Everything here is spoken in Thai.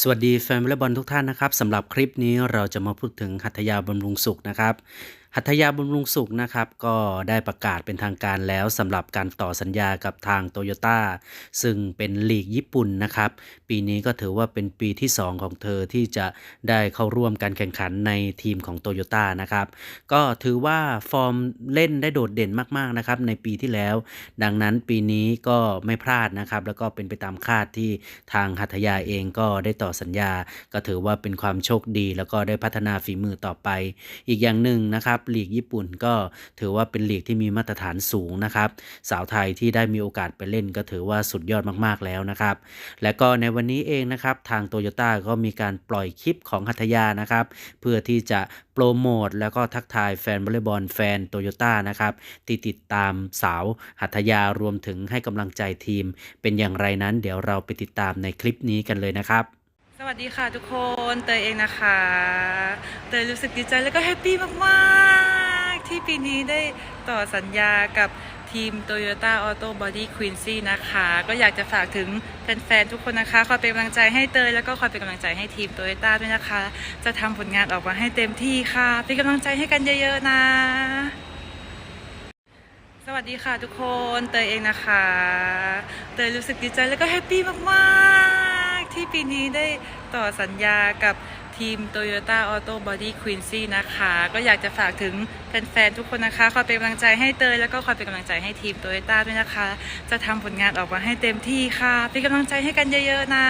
สวัสดีแฟนวอลเลย์บอลทุกท่านนะครับสำหรับคลิปนี้เราจะมาพูดถึงหัตถยาบำรุงสุขนะครับ หัตถยาบำรุงสุขนะครับก็ได้ประกาศเป็นทางการแล้วสำหรับการต่อสัญญากับทางโตโยต้าซึ่งเป็นลีกญี่ปุ่นนะครับ ปีนี้ก็ถือว่าเป็นปีที่ 2 ของเธอที่จะได้เข้าร่วมการแข่งขันในทีมของโตโยต้านะครับก็ถือว่าฟอร์มเล่นได้โดดเด่นมากๆนะครับในปีที่แล้ว ดังนั้นปีนี้ก็ไม่พลาดนะครับ แล้วก็เป็นไปตามคาดที่ทางหัตถยาเองก็ได้ต่อสัญญา ก็ถือว่าเป็นความโชคดี แล้วก็ได้พัฒนาฝีมือต่อไป อีกอย่างหนึ่งนะครับลีกญี่ปุ่นก็ถือว่าเป็นลีกที่มีมาตรฐานสูงนะครับ สาวไทยที่ได้มีโอกาสไปเล่นก็ถือว่าสุดยอดมากๆแล้วนะครับ และก็ในวันนี้เองนะครับทางโตโยต้าก็มีการปล่อยคลิปของหัตยานะครับเพื่อที่จะโปรโมทแล้วก็ทักทายแฟนวอลเลย์บอลแฟนโตโยต้านะครับที่ติดตามสาวหัตยารวมถึงให้กำลังใจทีม เป็นอย่างไรนั้นเดี๋ยวเราไปติดตามในคลิปนี้กันเลยนะครับ สวัสดีค่ะทุกคนเตยเองนะคะเตยรู้สึกดีใจแล้วก็แฮปปี้มากๆ ที่ปีนี้ได้ต่อสัญญากับทีม Toyota Auto Body Quincy นะคะ ก็อยากจะฝากถึงแฟนๆทุกคนนะคะ คอยเป็นกำลังใจให้เตยแล้วก็คอยเป็นกำลังใจให้ทีม Toyota ด้วยนะคะ จะทำผลงานออกมาให้เต็มที่ค่ะ เป็นกำลังใจให้กันเยอะๆนะ สวัสดีค่ะทุกคนเตยเองนะคะ เตยรู้สึกดีใจแล้วก็แฮปปี้มากๆ ที่ปีนี้ได้ต่อสัญญากับทีม Toyota Auto Body Quincy นะคะ ก็อยากจะฝากถึงแฟนๆ ทุกคนนะคะ คอยเป็นกำลังใจให้เตย แล้วก็คอยเป็นกำลังใจให้ทีม Toyota ด้วยนะคะ จะทำผลงานออกมาให้เต็มที่ค่ะ เป็นกำลังใจให้กันเยอะๆนะ